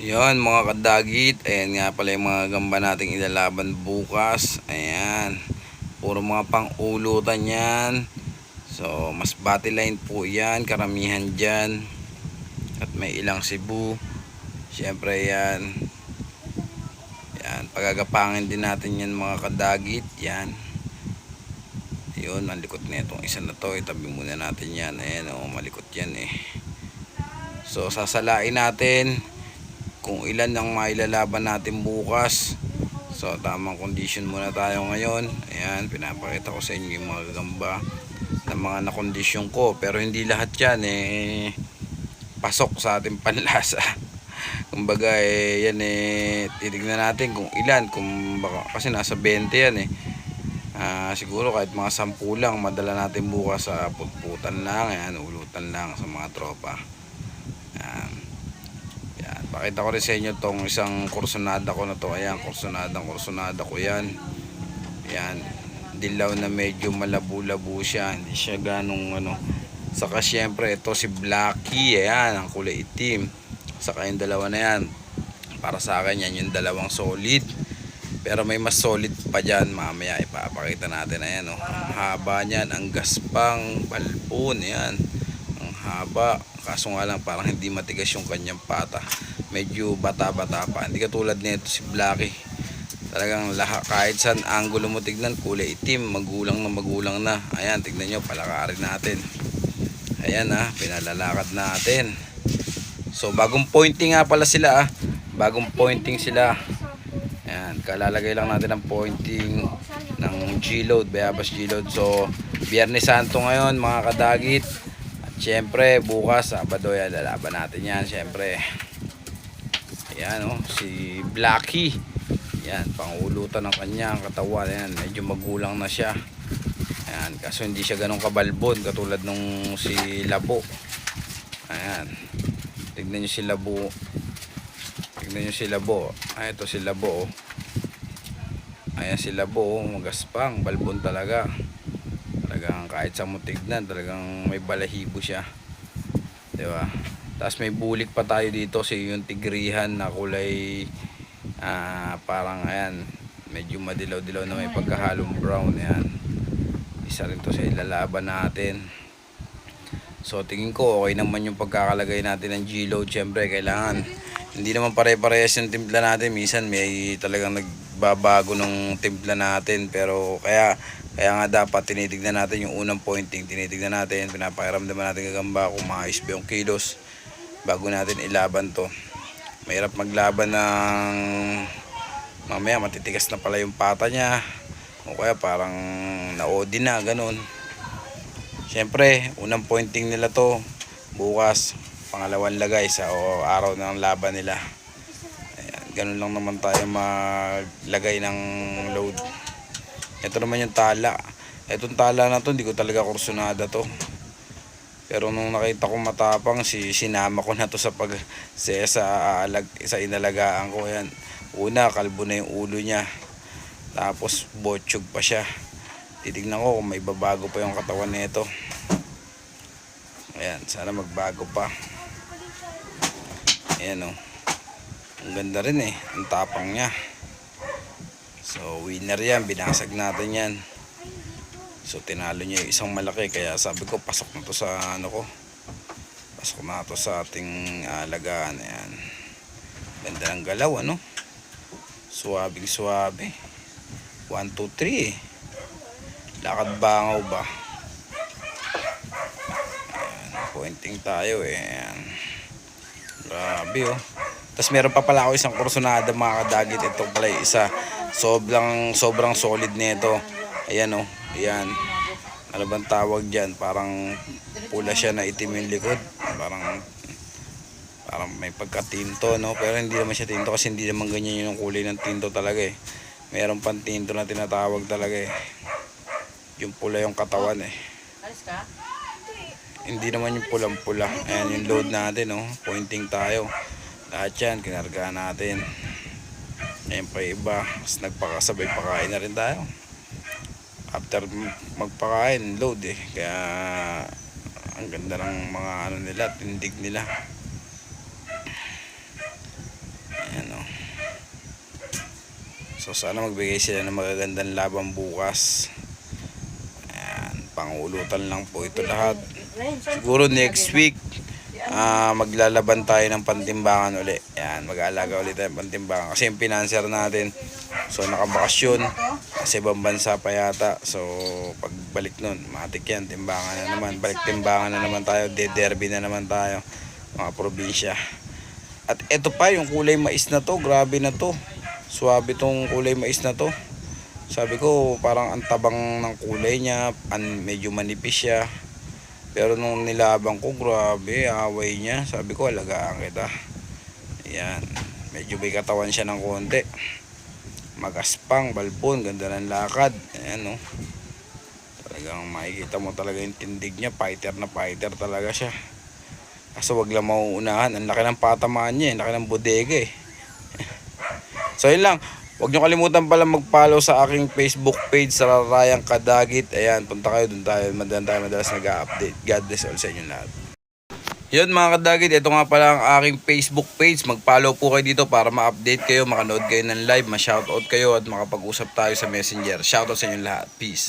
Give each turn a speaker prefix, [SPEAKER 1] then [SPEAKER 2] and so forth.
[SPEAKER 1] Yon mga kadagit, ayan nga pala yung mga gamba nating ilalaban bukas. Ayan. Puro mga pang-ulutan yan. So, mas body line po yan, karamihan dyan. At may ilang Cebu. Siyempre yan. Yan, pagagapangin din natin yan mga kadagit. Yan. Yun, ang likot na itong isa na to. Itabi muna natin yan. Ayan, oh, malikot yan eh. So, sasalain natin kung ilan ang mailalaban natin bukas. So, tamang condition muna tayo ngayon. Ayan, pinapakita ko sa inyo yung mga gagamba ng mga nakondisyon ko. Pero hindi lahat yan eh pasok sa ating panlasa. Kumbaga eh, yan eh, titignan natin kung ilan. Kung baka, kasi nasa 20 yan eh. Ah, siguro kahit mga 10 lang, madala natin bukas sa putputan lang. Ayan, ulutan lang sa mga tropa. Ayan. Yan, pakita ko rin sa inyo tong isang kursonada ko na to. Ayan, kursonadang kursonada ko yan. Yan, dilaw na medyo malabo-labo siya. Hindi siya ganong ano. Saka syempre ito si Blacky. Ayan, ang kulay itim. Saka yung dalawa na yan. Para sa akin yan yung dalawang solid. Pero may mas solid pa dyan. Mamaya ipapakita natin. Ayan, oh. Ang haba niyan. Ang gaspang balbon. Ayan. Ang haba. Kaso nga lang parang hindi matigas yung kanyang pata. Medyo bata-bata pa. Hindi katulad nito si Blacky. Talagang lahat kahit saan angulo mo tignan kulay itim, magulang na magulang na. Ayan, tignan nyo, palakarin natin. Ayan ah, pinalalakad natin. So bagong pointing nga pala sila ah. Bagong pointing sila. Ayan, kalalagay lang natin ang pointing ng G-load, Bayabas G-load. So, Biyernes Santo ngayon mga kadagit. At syempre, bukas, Sabado yan, lalaban natin yan, syempre. Ayan oh, si Blacky. Yan, pangulutan ng kanyang katawan. Ayan, medyo magulang na siya. Ayan, kaso hindi siya ganun kabalbon katulad nung si Labo. Ayan. Tignan niyo si Labo. Tignan niyo si Labo. Ay, ito si Labo. oh. Ayan si Labo, oh, magaspang, balbon talaga. Talagang kahit sa mo tignan, talagang may balahibo siya. 'Di ba? Tapos may bulik pa tayo dito si yung tigrihan na kulay ah, parang ayan, medyo madilaw-dilaw na may pagkahalong brown ayan. Isa rin to sa ilalaban natin. So tingin ko okay naman yung pagkakalagay natin ng G-load. Siyempre kailangan hindi naman pare-parehas yung timpla natin. Minsan may talagang nagbabago ng timpla natin. Pero kaya kaya nga dapat tinitignan natin yung unang pointing. Tinitignan natin, pinapakiramdaman natin gagamba kung maayos ba yung kilos bago natin ilaban to. Mahirap maglaban ng mamaya matitigas na pala yung pata niya o kaya parang na-OD na ganun Siyempre, unang pointing nila to bukas, pangalawang lagay sa o, araw ng laban nila. Ayan, ganun lang naman tayo maglagay ng load. Ito naman yung tala. Itong tala na to, hindi ko talaga kursunada to. Pero nung nakita ko matapang, si sinama ko na to sa pag sa sa, alag, sa inalagaan ko yan. Una, kalbo na yung ulo niya. Tapos botsyog pa siya. Titignan ko kung may babago pa yung katawan nito. Ayan, sana magbago pa. Ayan o. Ang ganda rin eh. Ang tapang niya. So, winner yan. Binasag natin yan. So, tinalo niya yung isang malaki. Kaya sabi ko, pasok na to sa ano ko. Pasok na to sa ating alagaan. Ayan. Ganda ng galaw, ano? Suwabing suwabe. 1, 2, 3 eh. Lakad bangaw ba? Ayan, pointing tayo eh. Ayan. Grabe oh. Tapos meron pa pala ako isang kursonada mga kadagit. Ito pala isa. Sobrang, sobrang solid nito. Ayan oh. Ayan. Ano bang tawag dyan? Parang pula siya na itim yung likod. Parang parang may pagka-tinto no pero hindi naman siya tinto kasi hindi naman ganyan yung kulay ng tinto talaga eh meron pang tinto na tinatawag talaga eh yung pula yung katawan eh.
[SPEAKER 2] Alis ka?
[SPEAKER 1] Hindi naman yung pulang pula. Ayan yung load natin oh. Pointing tayo. Lahat yan, kinarga natin. Ayan pa iba. Mas nagpakasabay pakain na rin tayo after magpakain load eh. Kaya ang ganda ng mga ano nila tindig nila. Ayan o so sana magbigay sila ng magagandang laban bukas. Ayan pangulutan lang po ito lahat. Siguro next week ah maglalaban tayo ng pantimbangan uli. Ayan, mag-aalaga ulit tayo ng pantimbangan. Kasi yung financer natin, so nakabakasyon. Kasi ibang bansa pa yata. So, pagbalik nun, matik yan, timbangan na naman. Balik timbangan na naman tayo, de-derby na naman tayo. Mga probinsya. At ito pa, yung kulay mais na to, grabe na to. Suwabe tong kulay mais na to. Sabi ko, parang ang tabang ng kulay niya, medyo manipis siya. Pero nung nilabang ko, grabe, away niya. Sabi ko, alagaan kita. Ayan, medyo may katawan siya ng konti. Magaspang, balbon, ganda ng lakad. Ayan, no. Talagang makikita mo talaga yung tindig niya. Fighter na fighter talaga siya. Kaso wag lang mauunahan. Ang laki ng patamaan niya, ang laki ng bodega eh. so yun lang. Huwag nyo kalimutan pala mag-follow sa aking Facebook page sa Rarayang Kadagit. Ayan, punta kayo dun tayo. Madalas tayo madalas nag-update. God bless all sa inyo lahat. Yun mga kadagit, ito nga pala ang aking Facebook page. Mag-follow po kayo dito para ma-update kayo, makanood kayo ng live, ma-shoutout kayo at makapag-usap tayo sa messenger. Shoutout sa inyo lahat. Peace.